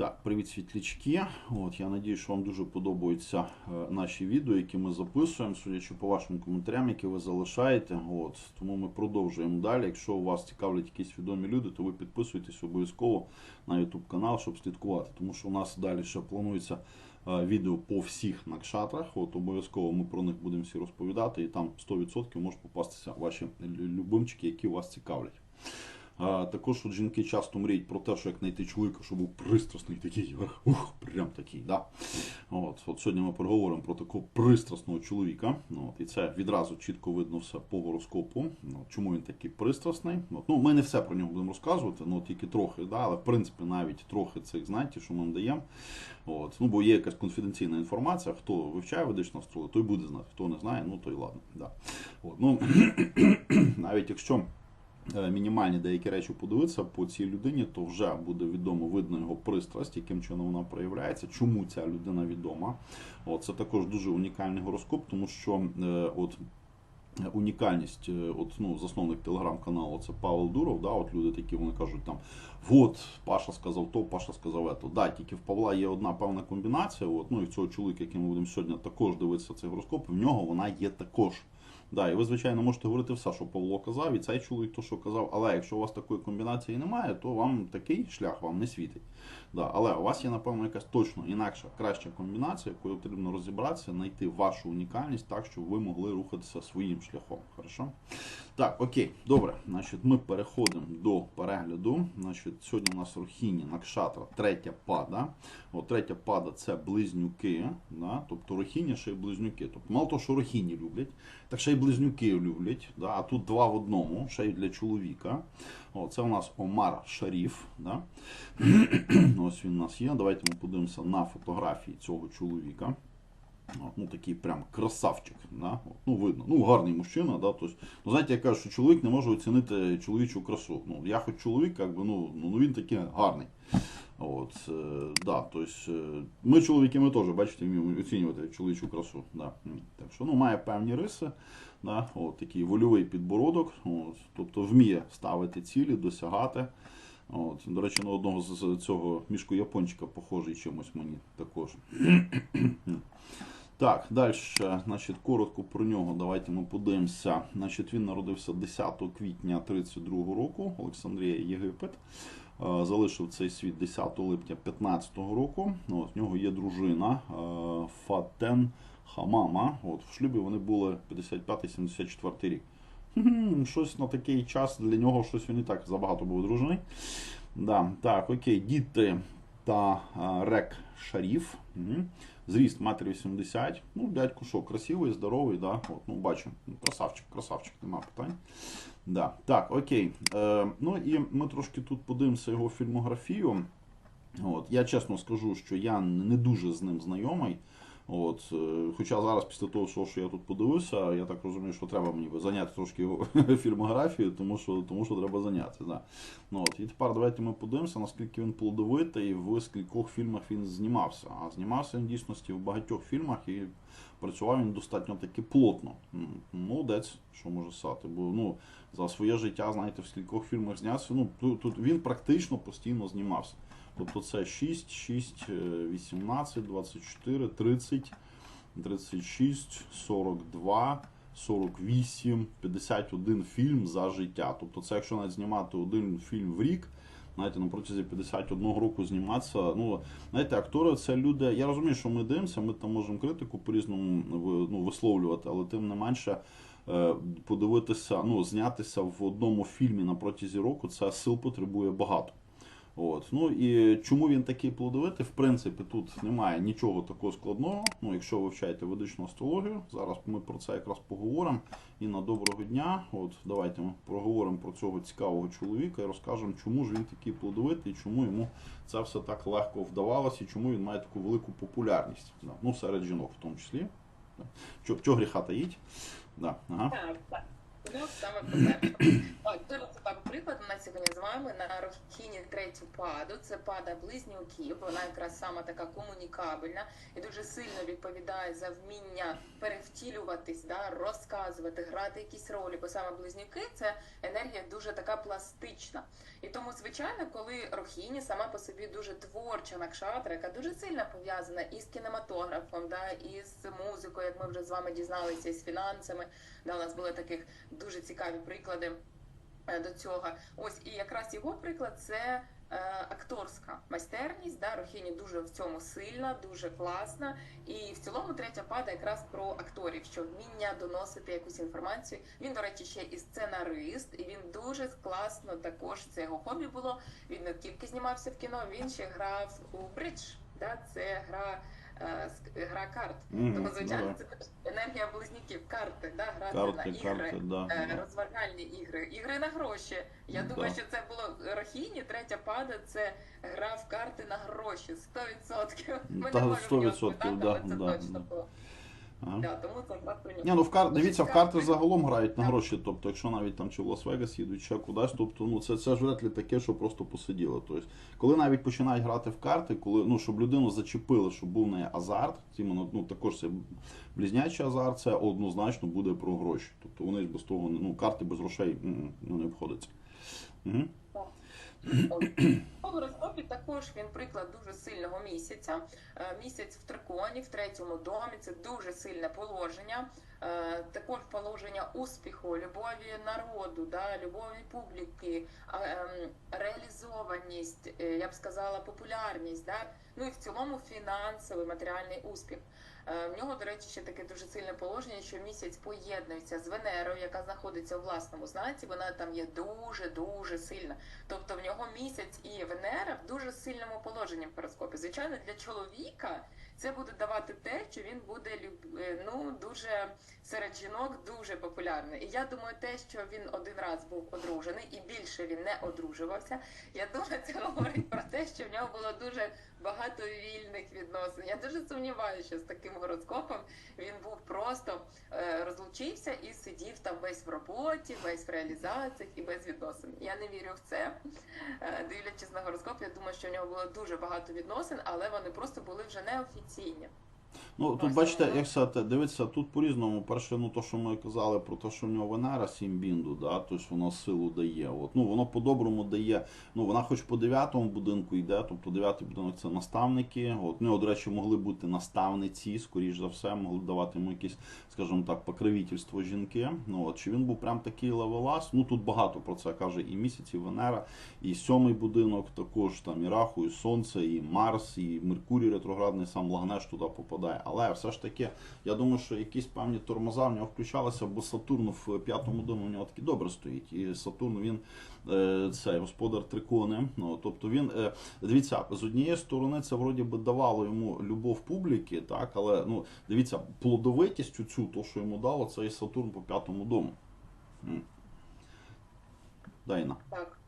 Так, привіт, світлячки. От, я надію, що вам дуже подобаються е, наші відео, які ми записуємо, судячи по вашим коментарям, які ви залишаєте. От, тому ми продовжуємо далі. Якщо вас цікавлять якісь відомі люди, то ви підписуйтесь обов'язково на YouTube канал, щоб слідкувати. Тому що у нас далі ще планується е, відео по всіх накшатрах. От обов'язково ми про них будемо всі розповідати, і там 100% можуть попастися ваші любимчики, які вас цікавлять. Також от жінки часто мріють про те, що як знайти чоловіка, щоб був пристрасний такий, ух, прям такий. Да? От, от сьогодні ми поговоримо про такого пристрасного чоловіка. От, і це відразу чітко видно все по гороскопу. Ну, чому він такий пристрасний? От, ну, ми не все про нього будемо розказувати, ну тільки трохи, да? але в принципі навіть трохи цих знань, що ми вам даємо. От, ну, бо є якась конфіденційна інформація, хто вивчає ведичну астрологію, той буде знати, хто не знає, ну то й ладно. Да. От, ну, навіть якщо мінімальні деякі речі подивитися по цій людині, то вже буде відомо видно його пристрасть, яким чином вона проявляється, чому ця людина відома. От, це також дуже унікальний гороскоп, тому що е, от. е, Унікальність, е, от ну засновник телеграм-каналу це Павел Дуров. Да, от люди такі вони кажуть там, от Паша сказав то, Паша сказав ето. Да, тільки в Павла є одна певна комбінація. От, ну і цього чоловіка, яким ми будемо сьогодні також дивитися цей гороскоп, в нього вона є також. Да, і ви, звичайно, можете говорити все, що Павло казав, і цей чоловік то, що казав. Але якщо у вас такої комбінації немає, то вам такий шлях вам не світить. Да, але у вас є, напевно, якась точно інакша, краща комбінація, якою потрібно розібратися, знайти вашу унікальність так, щоб ви могли рухатися своїм шляхом. Хорошо? Так, окей, добре. Значить, ми переходимо до перегляду. Значить, сьогодні у нас Рохіні Накшатра, третя пада. От, третя пада це близнюки. Да? Тобто Рохіні ще й близнюки. Тобто, мало того, що Рохіні люблять, так ще й близнюки люблять. Да? А тут два в одному, ще й для чоловіка. О, це у нас Омар Шаріф. Да? Ось він у нас є. Давайте ми подивимося на фотографії цього чоловіка. Ну такий прям красавчик. Да? Ну, видно. Ну, гарний мужчина. Да? Тобто, ну, знаєте, я кажу, що чоловік не може оцінити чоловічу красу. Ну, я хоч чоловік, як би, ну, ну він такий гарний. От, е, да, тобто, е, ми чоловіки ми теж, бачите, вміємо оцінювати чоловічу красу. Да. Так що ну, має певні риси, да, от, такий вольовий підбородок, от, тобто вміє ставити цілі, досягати. От, до речі, на одного з цього мішку япончика похожий чимось мені також. Так, далі, значить, коротко про нього. Давайте ми подивимося. Значить, він народився 10 квітня 32 року, Олександрія Єгипет. Залишив цей світ 10 липня 2015 року. Ну, От, в нього є дружина Фатен Хамама. От, в шлюбі вони були 55-74 рік. Хм, Щось на такий час для нього щось він і так забагато був одружений. Да, так, окей, діти та Рек Шаріф. Угу. Зріст 1,80 м. Ну, дядько що, красивий, здоровий, да? От, ну, бачу. красавчик, красавчик, нема питань. Да. Так, окей. Е, ну і ми трошки тут подивимося його фільмографію. От, я чесно скажу, що я не дуже з ним знайомий. От, е, хоча зараз, після того, що, я тут подивився, я так розумію, що треба мені зайняти трошки фільмографію, тому що, тому що треба зайнятися. Да. Ну, от, і тепер давайте ми подивимося, наскільки він плодовитий, в скількох фільмах він знімався. А знімався він дійсності в багатьох фільмах і працював він достатньо таки плотно. Молодець, що може стати. Бо ну, за своє життя, знаєте, в скількох фільмах знявся. Ну, тут, тут він практично постійно знімався. Тобто це 6, 6, е, 18, 24, 30, 36, 42, 48, 51 фільм за життя. Тобто це якщо навіть знімати один фільм в рік, знаєте, на протязі 51 року зніматися. Ну, знаєте, актори це люди. Я розумію, що ми дивимося, ми там можемо критику по-різному ну, висловлювати, але тим не менше. е, Подивитися, ну, знятися в одному фільмі на протязі року, це сил потребує багато. От. Ну і чому він такий плодовитий? В принципі, тут немає нічого такого складного. Ну, якщо ви вивчаєте ведичну астрологію, зараз ми про це якраз поговоримо. Інна, доброго дня. От давайте ми проговоримо про цього цікавого чоловіка і розкажемо, чому ж він такий плодовитий, чому йому це все так легко вдавалося, і чому він має таку велику популярність. Ну, серед жінок в тому числі. Чого гріха таїть? Да. Ага. Ну, саме по-перше. Так, дуже цікавий приклад. У сьогодні з вами на розхіні третю паду. Це пада близнюків. Вона якраз саме така комунікабельна і дуже сильно відповідає за вміння перевтілюватись, да, розказувати, грати якісь ролі. Бо саме близнюки це енергія дуже така пластична. І тому, звичайно, коли Рохіні сама по собі дуже творча накшатра, яка дуже сильно пов'язана із кінематографом, да, із музикою, як ми вже з вами дізналися, із фінансами. Да, у нас були таких дуже цікаві приклади е, до цього. Ось і якраз його приклад це е, акторська майстерність. Да, Рохіні дуже в цьому сильна, дуже класна. І в цілому третя пада якраз про акторів, що вміння доносити якусь інформацію. Він, до речі, ще і сценарист, і він дуже класно також це його хобі було. Він не тільки знімався в кіно, він ще грав у бридж. Да, це гра. Е, Гра карт, Мгм, тому ну звичайно да. це енергія близнюків, карти, да, грати Карти, на ігри, карти, да. е, да. розважальні ігри, ігри на гроші. Я Да. думаю, що це було Рохіні, третя пада, це гра в карти на гроші, 100%. Ми Та, не можемо 100%, спитати, да, але це да, точно да. було. Ага. Да, тому це про. Ні, ну в кар... Дивіться, в карти загалом грають на гроші. Тобто, якщо навіть там чи в Лас-Вегас їдуть, чи кудись, тобто ну це, це ж вряд ли таке, що просто посиділи. Тобто, коли навіть починають грати в карти, коли ну щоб людину зачепили, щоб був в неї азарт, іменно, ну також це близнячий азарт, це однозначно буде про гроші. Тобто вони ж без того ну карти без грошей ну, не обходяться. Угу. У гороскопі також він приклад дуже сильного місяця. Е, Місяць в триконі, в третьому домі. Це дуже сильне положення. Е, Також положення успіху, любові народу, да, любові публіки, а, реалізованість, е, я б сказала, популярність, да? ну і в цілому фінансовий матеріальний успіх. Е, В нього, до речі, ще таке дуже сильне положення, що місяць поєднується з Венерою, яка знаходиться у власному знаці. Вона там є дуже дуже сильна. Тобто в нього місяць і Венера в дуже сильному положенні в гороскопі. Звичайно, для чоловіка це буде давати те, що він буде е, дуже серед жінок дуже популярний. І я думаю, те, що він один раз був одружений і більше він не одружувався. Я думаю, це говорить про те, що в нього було дуже багато вільних відносин. Я дуже сумніваюся, що з таким гороскопом він був просто е, розлучився і сидів там весь в роботі, весь в реалізаціях і без відносин. Я не вірю в це. Е, Дивлячись на гороскоп, я думаю, що в нього було дуже багато відносин, але вони просто були вже неофіційні. Ну, тут бачите, як сказати, дивіться, тут по-різному. Перше, ну то, що ми казали про те, що в нього Венера 7 бінду, да, тобто воно силу дає. От. Ну, воно по-доброму дає. Ну, вона хоч по дев'ятому будинку йде, тобто дев'ятий будинок це наставники. От. Ну, до речі, могли бути наставниці, скоріш за все, могли давати йому якісь, скажімо так, покровительство жінки. Ну, от. Чи він був прям такий левелас? Ну тут багато про це каже і місяць, і Венера, і сьомий будинок також, там і Раху, і Сонце, і Марс, і Меркурій ретроградний, сам Лагнеш туди попадає. Але все ж таки, я думаю, що якісь певні тормоза в нього включалися, бо Сатурн в п'ятому домі в нього таки добре стоїть. І Сатурн він е, цей господар трикони. Ну, тобто він, е, дивіться, з однієї сторони це вроді би давало йому любов публіки, так, але ну, дивіться, плодовитістю цю, то, що йому дало, це і Сатурн по п'ятому дому. Дайна. Так.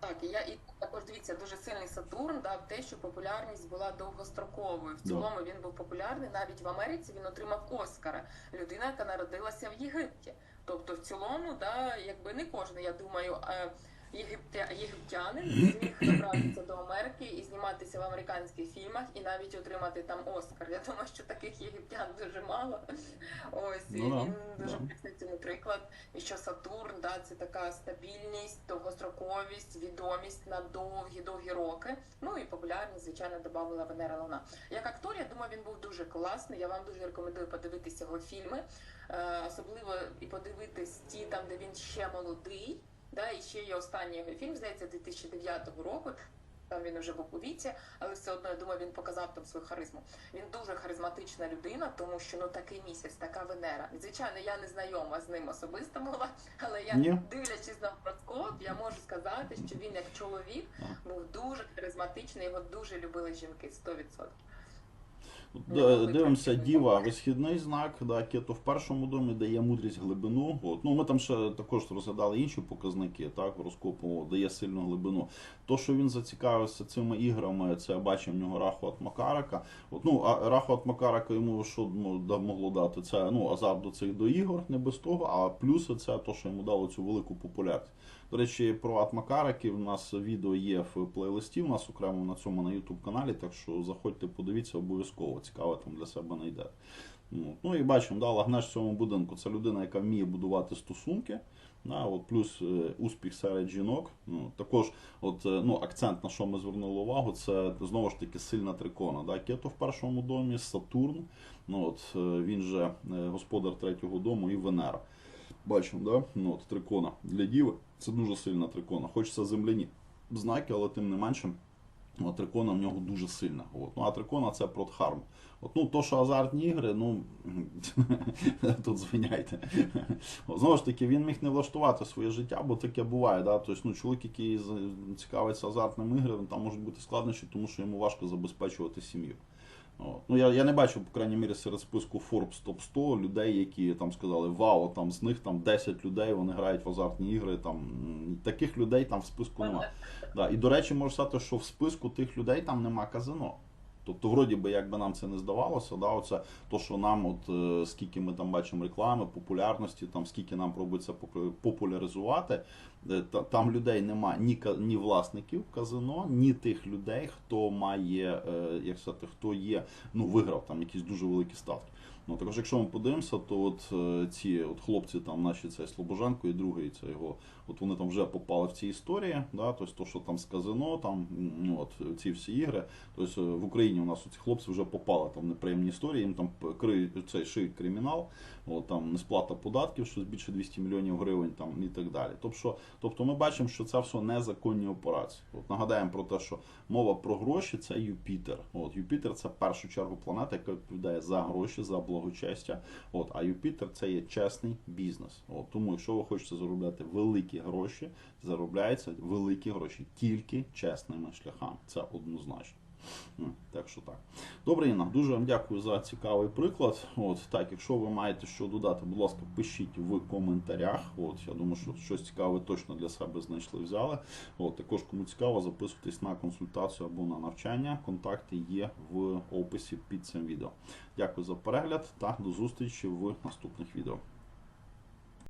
Так, і я і також дивіться, дуже сильний Сатурн дав те, що популярність була довгостроковою. В Да. цілому він був популярний навіть в Америці. Він отримав Оскара. Людина, яка народилася в Єгипті. Тобто, в цілому, да, якби не кожен, я думаю, е, єгиптянин зміг добратися до Америки і зніматися в американських фільмах, і навіть отримати там Оскар. Я думаю, що таких єгиптян дуже мало. Ось і Ну да, він дуже да. цьому приклад. І що Сатурн, да, це така стабільність, довгостроковість, відомість на довгі довгі роки. Ну і популярність, звичайно, додавала Венера Луна. Як актор, я думаю, він був дуже класний. Я вам дуже рекомендую подивитися його фільми, е, особливо і подивитись ті там, де він ще молодий. Да, і ще є останній його фільм, здається, 2009 року. Там він вже був у віці, але все одно я думаю, він показав там свою харизму. Він дуже харизматична людина, тому що ну такий місяць, така Венера. Звичайно, я не знайома з ним особисто була, але я Ні. дивлячись на гороскоп, я можу сказати, що він як чоловік був дуже харизматичний, його дуже любили жінки 100%. Дивимося, діва, висхідний знак, да, кето в першому домі дає мудрість глибину. От. Ну, ми там ще також розглядали інші показники, так, гороскопу дає сильну глибину. То, що він зацікавився цими іграми, це я бачив в нього раху от Макарака. От, ну, а раху от Макарака йому що могло дати? Це ну, азарт до цих до ігор, не без того, а плюси це те, що йому дало цю велику популярність. До речі, про атмакарики у нас відео є в плейлисті. У нас окремо на цьому на YouTube каналі. Так що заходьте, подивіться, обов'язково цікаве там для себе знайдете. Ну, ну і бачимо, да, Лагнеш в цьому будинку це людина, яка вміє будувати стосунки. Да, от плюс е, успіх серед жінок. Ну, також от, е, ну, акцент, на що ми звернули увагу, це знову ж таки сильна трикона. Да? Кето в першому домі, Сатурн, ну, от, е, він же господар третього дому і Венера. Бачимо, да? ну, от, трикона для діви. Це дуже сильна трикона. Хочеться земляні знаки, але тим не менше. От, трикона в нього дуже сильна. От. Ну, а трикона це про дхарму. От, ну, то, що азартні ігри, ну тут звиняйте. Знову ж таки, він міг не влаштувати своє життя, бо таке буває. Да? Тобто, ну, чоловік, який цікавиться азартними іграми, там можуть бути складнощі, тому що йому важко забезпечувати сім'ю. Ну, я, я не бачив, по крайній мірі, серед списку Forbes Top 100 людей, які там сказали, вау, там з них там 10 людей вони грають в азартні ігри. Там таких людей там в списку немає. Да. І до речі, можу сказати, що в списку тих людей там нема казино. Тобто, вроді би, як би нам це не здавалося, да, оце то, що нам, от е, скільки ми там бачимо реклами, популярності, там скільки нам пробується попу- популяризувати, там людей нема ні, ні власників казино, ні тих людей, хто має, е, як сказати, хто є, ну виграв там якісь дуже великі ставки. Ну також, якщо ми подивимося, то от е, ці от хлопці, там наші цей Слобоженко і другий це його, от вони там вже попали в ці історії, да, тобто то, що там з казино, там ну, от ці всі ігри. Тобто е, в Україні у нас ці хлопці вже попали там неприємні історії, їм там кри, цей шиють кримінал, от, там несплата податків, що більше 200 мільйонів гривень там і так далі. Тобто, тобто ми бачимо, що це все незаконні операції. От нагадаємо про те, що мова про гроші це Юпітер. От Юпітер це в першу чергу планета, яка відповідає за гроші, за благочестя. От, а Юпітер це є чесний бізнес. От, тому, якщо ви хочете заробляти великі гроші, заробляються великі гроші тільки чесними шляхами. Це однозначно. Що так. Добре, Інна, дуже вам дякую за цікавий приклад. От так, якщо ви маєте що додати, будь ласка, пишіть в коментарях. От я думаю, що щось цікаве точно для себе знайшли, взяли. От також кому цікаво, записуйтесь на консультацію або на навчання. Контакти є в описі під цим відео. Дякую за перегляд та до зустрічі в наступних відео.